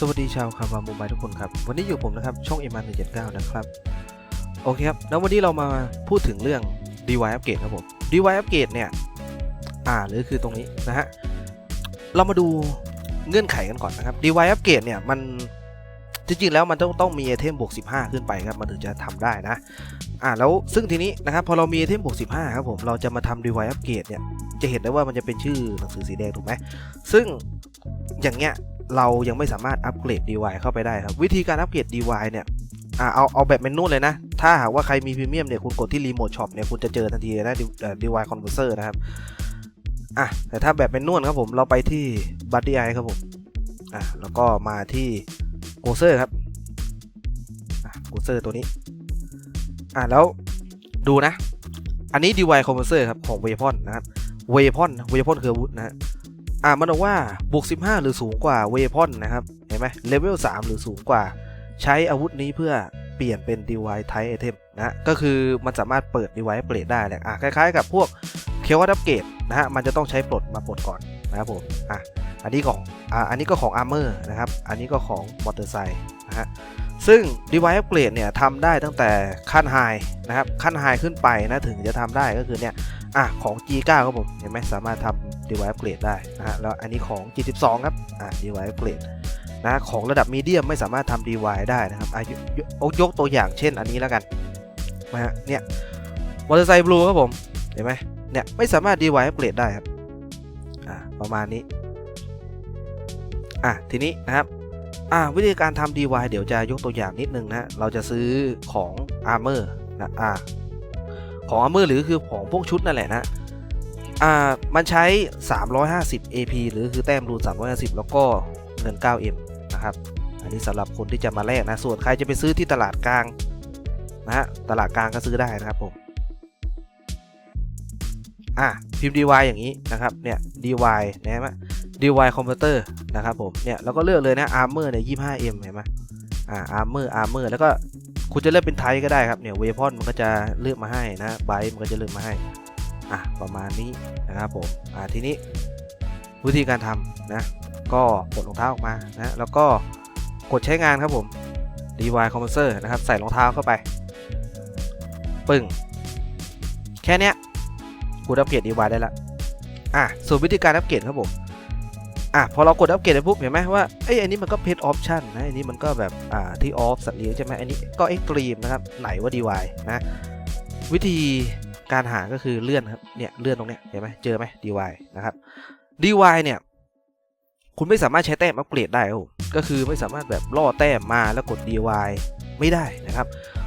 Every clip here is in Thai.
สวัสดีชาวคาร์วาโมบายทุกคนครับ วันนี้อยู่ผมนะครับ ช่อง m 1 7 9นะครับ โอเคครับ แล้ววันนี้เรามาพูดถึงเรื่อง DY Upgrade ครับผม DY Upgrade เนี่ย อ่าหรือคือตรงนี้นะฮะ เรามาดูเงื่อนไขกันก่อนนะครับ DY Upgrade เนี่ย มันจริงๆแล้วมันต้องต้องมีไอเทมบวก15 ขึ้นไปครับ มันถึงจะทำได้นะ อ่าแล้วซึ่งทีนี้นะครับ พอเรามีไอเทมบวก15 ครับผม เราจะมาทำ DY Upgrade เนี่ย จะเห็นได้ว่ามันจะเป็นชื่อหนังสือสีแดงถูกไหม ซึ่งอย่างเงี้ย เรายังไม่สามารถอัปเกรด DY เข้าไปได้ครับ วิธีการอัปเกรด DY เนี่ยเอาเอาแบบเมนูเลยนะ ถ้าหากว่าใครมีพรีเมียมเนี่ยคุณกดที่รีโมทช็อปเนี่ยคุณจะเจอทันทีเลยนะ DY Converter นะครับอะแต่ถ้าแบบเมนูครับผมเราไปที่ Buddy Eye ครับผมอะแล้วก็มาที่ g o s e r ครับอะ g o s e r ตัวนี้อะแล้วดูนะ อันนี้ DY Converter ครับของ Weapon นะครับ Weapon Weapon คืออาวุธนะฮะ อ่ามันบอกว่าบวก 15 หรือสูงกว่าเวพอนนะครับ เห็นไหมเลเวล 3 หรือสูงกว่า ใช้อาวุธนี้เพื่อเปลี่ยนเป็น DY Type Item นะก็คือมันสามารถเปิด DY เปลี่ยนได้แหละอะคล้ายๆกับพวกเควัตอัปเกรดนะฮะมันจะต้องใช้ปลดมาปลดก่อนนะครับผมอะอันนี้ของอ่าอันนี้ก็ของ Armor นะครับอันนี้ก็ของมอเตอร์ไซค์นะฮะซึ่ง DY Upgrade เนี่ยทำได้ตั้งแต่ขั้น High นะครับขั้น High ขึ้นไปนะถึงจะทำได้ก็คือเนี่ย อะของ G9 ครับผม เห็นไหมสามารถทำ device upgrade ได้นะฮะแล้วอันนี้ของ G12 ครับ อะ device upgrade นะของระดับมีเดียมไม่สามารถทำ device ได้นะครับอะยกยกยกตัวอย่างเช่นอันนี้แล้วกันนะฮะเนี่ยมอเตอร์ไซค์บลูครับผม เห็นไหมเนี่ยไม่สามารถ device upgrade ได้ครับอะประมาณนี้อะทีนี้นะครับอะวิธีการทำ DIY เดี๋ยวจะยกตัวอย่างนิดนึงนะฮะเราจะซื้อของ Armor นะอะ ของ Armor หรือคือของพวกชุดนั่นแหละนะอ่ามันใช้ 350 AP หรือคือแต้มรูน350 แล้วก็เงิน 9M นะครับ อันนี้สำหรับคนที่จะมาแลกนะ ส่วนใครจะไปซื้อที่ตลาดกลางนะฮะตลาดกลางก็ซื้อได้นะครับผมอะพิมพ์ DY อย่างนี้นะครับเนี่ย DY นะฮะ DY Converter นะครับผมเนี่ยแล้วก็เลือกเลยนะ Armor เนี่ย 25M เห็นไหมอ่า Armor Armor แล้วก็ คุณจะเลือกเป็นไทยก็ได้ครับเนี่ย Weapon มันก็จะเลือกมาให้นะไบมันก็จะเลือกมาให้อะประมาณนี้นะครับผมอ่าทีนี้วิธีการทำนะก็ปลดรองเท้าออกมานะแล้วก็กดใช้งานครับผม DY Compressor นะครับ ใส่รองเท้าเข้าไป ปึ้ง แค่เนี้ยคุณอัปเกรด DY ได้ละอะส่วนวิธีการอัปเกรดครับผม อะพอเรากดอัปเกรดไปปุ๊บเห็นไหมว่าเอ้อันนี้มันก็เพจออปชั่นนะอันนี้มันก็แบบอ่าที่ออฟสัตว์เลี้ยงใช่ไหมอันนี้ก็เอ็กตรีมนะครับไหนว่า DY นะวิธีการหาก็คือเลื่อนครับเนี่ยเลื่อนตรงเนี้ยเห็นไหมเจอไหม DY นะครับ DY เนี่ยคุณไม่สามารถใช้แต้มอัปเกรดได้ครับก็คือไม่สามารถแบบล่อแต้มมาแล้วกด DY ไม่ได้นะครับ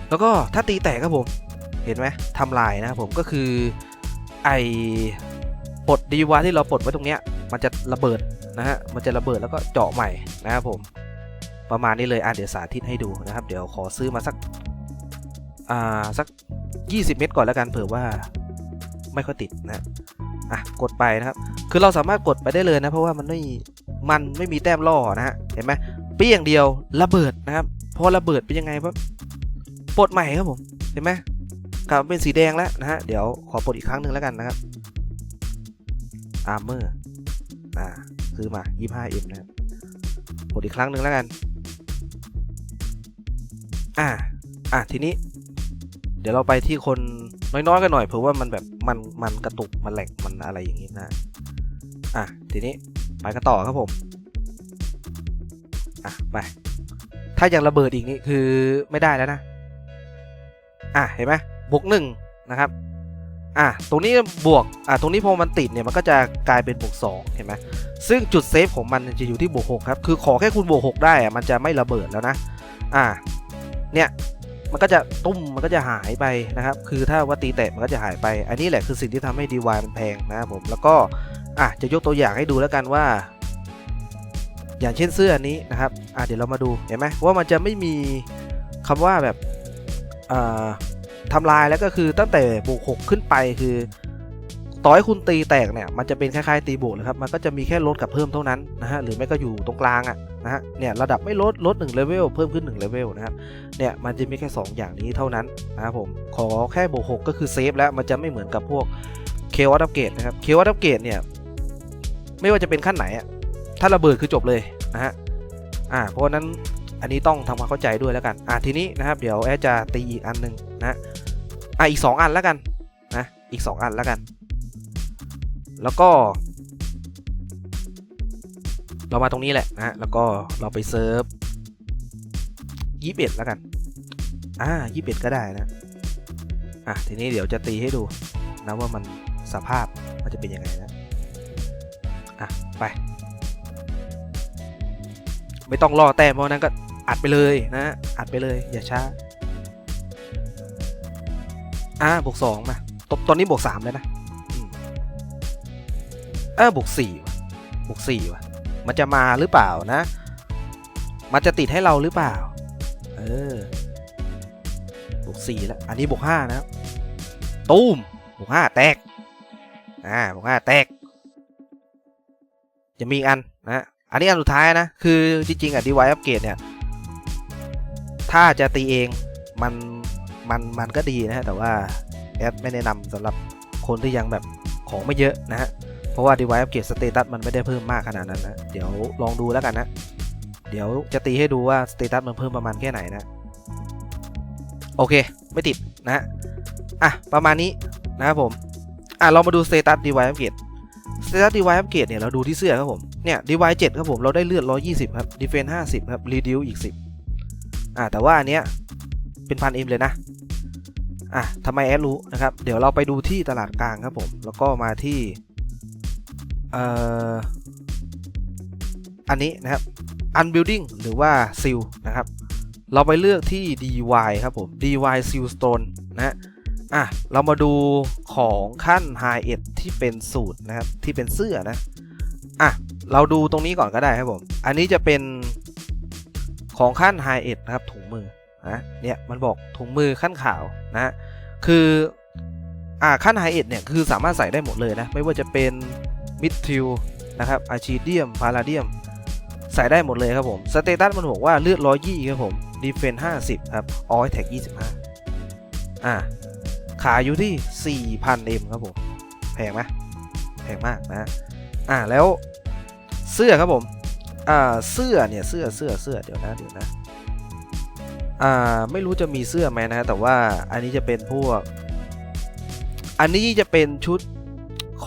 แล้วก็ถ้าตีแตกครับผมเห็นไหมทำลายนะครับผมก็คือไอปลด DY ที่เราปลดไว้ตรงเนี้ยมันจะระเบิด นะฮะมันจะระเบิดแล้วก็เจาะใหม่นะครับผมประมาณนี้เลยอะเดี๋ยวสาธิตให้ดูนะครับ เดี๋ยวขอซื้อมาสักอ่าสัก 20 เมตรก่อนแล้วกันเผื่อว่าไม่ค่อยติดนะอะกดไปนะครับ คือเราสามารถกดไปได้เลยนะ เพราะว่ามันไม่มันไม่มีแต้มล่อนะฮะเห็นไหมเปี้ยงเดียวระเบิดนะครับพอระเบิดเป็นยังไงปั๊บปลดใหม่ครับผมเห็นไหมกลับเป็นสีแดงแล้วนะฮะเดี๋ยวขอปลดอีกครั้งหนึ่งแล้วกันนะครับอาร์เมอร์อ่า ซื้อมา 25M นะครับปลดอีกครั้งหนึ่งแล้วกัน อ่า อะทีนี้ เดี๋ยวเราไปที่คนน้อยๆกันหน่อยเผื่อว่ามันแบบมันมันกระตุกมันแหลกมันอะไรอย่างนี้นะ อะทีนี้ไปกันต่อครับผม อะไป ถ้ายังระเบิดอีกนี่คือไม่ได้แล้วนะ อะเห็นไหมบวกหนึ่งนะครับ อะตรงนี้บวกอะตรงนี้พอมันติดเนี่ยมันก็จะกลายเป็นบวกสองเห็นไหมซึ่งจุดเซฟของมันจะอยู่ที่บวกหกครับคือขอแค่คุณบวกหกได้อะมันจะไม่ระเบิดแล้วนะอะเนี่ยมันก็จะตุ้มมันก็จะหายไปนะครับ คือถ้าว่าตีแตะมันก็จะหายไป อันนี้แหละคือสิ่งที่ทำให้ DY มันแพงนะครับผม แล้วก็อะจะยกตัวอย่างให้ดูแล้วกันว่า อย่างเช่นเสื้ออันนี้นะครับอะเดี๋ยวเรามาดูเห็นไหมว่ามันจะไม่มีคำว่าแบบอ่า ทำลายแล้วก็คือตั้งแต่บวกหขึ้นไปคือต่อให้คุณตีแตกเนี่ยมันจะเป็นคล้ายๆตีบวกนะครับมันก็จะมีแค่ลดกับเพิ่มเท่านั้นนะฮะหรือไม่ก็อยู่ตรงกลางอะนะฮะเนี่ยระดับไม่ลดลด1เลเวลเพิ่มขึ้น1เลเวลนะครับเนี่ยมันจะมีแค่ 2 อย่างนี้เท่านั้นนะครับผมขอแค่บวก6ก็คือเซฟแล้วมันจะไม่เหมือนกับพวกเควัตอัปเกรดนะครับเควัตอัปเกรดเนี่ยไม่ว่าจะเป็นขั้นไหนอะถ้าระเบิดคือจบเลยนะฮะอ่าเพราะนั้น อันนี้ต้องทำความเข้าใจด้วยแล้วกันอ่าทีนี้นะครับ เดี๋ยวแอดจะตีอีกอันหนึ่งนะอ่าอีก 2 อันแล้วกันนะอีก 2 อันแล้วกัน แล้วก็ เรามาตรงนี้แหละนะแล้วก็เราไปเซิร์ฟยี่สิบเอ็ดแล้วกันอ่ายี่สิบเอ็ดก็ได้นะอะทีนี้เดี๋ยวจะตีให้ดูนะว่ามันสภาพมันจะเป็นยังไงนะอะไป ไม่ต้องรอแต้มเพราะนั้นก็ อัดไปเลยนะ อัดไปเลย อย่าช้า อ่าบวกสองมาตตอนนี้บวกสามแล้วนะอืมเออบวกสี่วะบวกสี่ว่ะ มันจะมาหรือเปล่านะ มันจะติดให้เราหรือเปล่า เออบวกสี่แล้ว อันนี้บวกห้านะตูมบวกห้าแตก อ่าบวกห้าแตก จะมีอันนะ อันนี้อันสุดท้ายนะ คือจริงๆอะดีไวอัปเกรดเนี่ย ถ้าจะตีเองมันมันมันก็ดีนะฮะแต่ว่าแอดไม่แนะนำสำหรับคนที่ยังแบบของไม่เยอะนะฮะเพราะว่า device upgrade status มันไม่ได้เพิ่มมากขนาดนั้นนะเดี๋ยวลองดูแล้วกันนะเดี๋ยวจะตีให้ดูว่า status มันเพิ่มประมาณแค่ไหนนะโอเค ไม่ติดนะฮะอะประมาณนี้นะครับผมอะเรามาดู status device upgrade status device upgrade เนี่ยเราดูที่เสื้อครับผมเนี่ย device 7ครับผมเราได้เลือด 120 ครับ defense 50 ครับ reduce อีก 10 อะแต่ว่าอันเนี้ยเป็นพันเอ็มเลยนะอะทำไมแอดรู้นะครับ เดี๋ยวเราไปดูที่ตลาดกลางครับผม แล้วก็มาที่เอ่ออันนี้นะครับ unbuilding หรือว่า seal นะครับ เราไปเลือกที่ dy ครับผม dy seal stone นะฮะอะ เรามาดูของขั้น high end ที่เป็นสูตรนะครับ ที่เป็นเสื้อนะ อะ เราดูตรงนี้ก่อนก็ได้ครับผม อันนี้จะเป็น ของขั้น high end นะครับถุงมือนะเนี่ยมันบอกถุงมือขั้นขาวนะคืออ่าขั้น high end เนี่ยคือสามารถใส่ได้หมดเลยนะไม่ว่าจะเป็นมิดทิวนะครับอาชีเดียมพาราเดียมใส่ได้หมดเลยครับผมสเตตัสมันบอกว่าเลือดร้อยยี่ครับผมดีเฟนห้าสิบครับออยแท็กยี่สิบห้าอ่าขายอยู่ที่สี่พันเอ็มครับผมแพงไหมแพงมากนะอ่าแล้วเสื้อครับผม อ่าเสื้อเนี่ยเสื้อเสื้อเสื้อเดี๋ยวนะเดี๋ยวนะอ่าไม่รู้จะมีเสื้อไหมนะแต่ว่าอันนี้จะเป็นพวก อันนี้จะเป็นชุด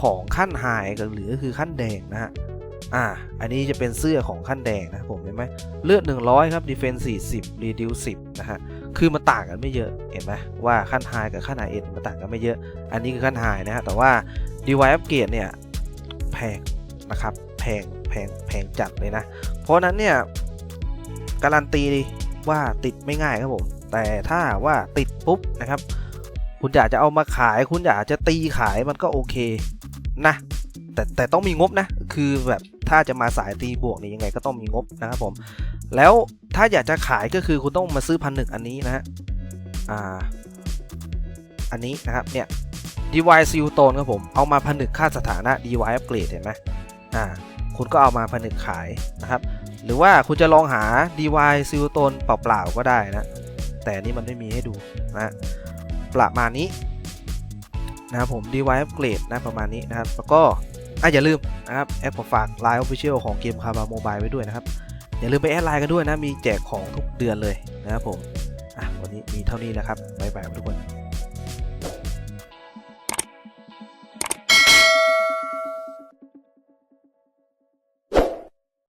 ของขั้นไฮกันหรือคือขั้นแดงนะฮะอ่าอันนี้จะเป็นเสื้อของขั้นแดงนะผมเห็นไหมเลือด 100 ครับ defense 40 reduce 10นะฮะคือมันต่างกันไม่เยอะเห็นไหมว่าขั้นไฮกับขั้นไฮเอ็นมันต่างกันไม่เยอะ อันนี้คือขั้นไฮนะฮะแต่ว่า device upgrade เนี่ยแพงนะครับแพง พงแพงจัดเลยนะ เพราะนั้นเนี่ยการันตีว่าติดไม่ง่ายครับผม แต่ถ้าว่าติดปุ๊บนะครับ คุณอยากจะเอามาขายคุณอยากจะตีขายมันก็โอเคนะแต่แต่ต้องมีงบนะ คือแบบถ้าจะมาสายตีบวกนี่ยยังไงก็ต้องมีงบนะครับผม แล้วถ้าอยากจะขายก็คือคุณต้องมาซื้อพันหนึ่งอันนี้นะฮะอ่าอันนี้นะครับเนี่ย DY Seal Tone ครับผม เอามาผนึกค่าสถานะ DY Upgrade เห็นไหมอ่า คุณก็เอามาผนึกขายนะครับ หรือว่าคุณจะลองหา DY Seal Tone เปล่าๆก็ได้นะ แต่นี่มันไม่มีให้ดูนะประมาณนี้นะครับผม DY Upgrade นะประมาณนี้นะครับ แล้วก็อะอย่าลืมนะครับแอดขอฝาก Line Official ของเกมคาบาโมบายไว้ด้วยนะครับ อย่าลืมไปแอดไลน์กันด้วยนะ มีแจกของทุกเดือนเลยนะครับผมอะวันนี้มีเท่านี้นะครับบ๊ายบายทุกคน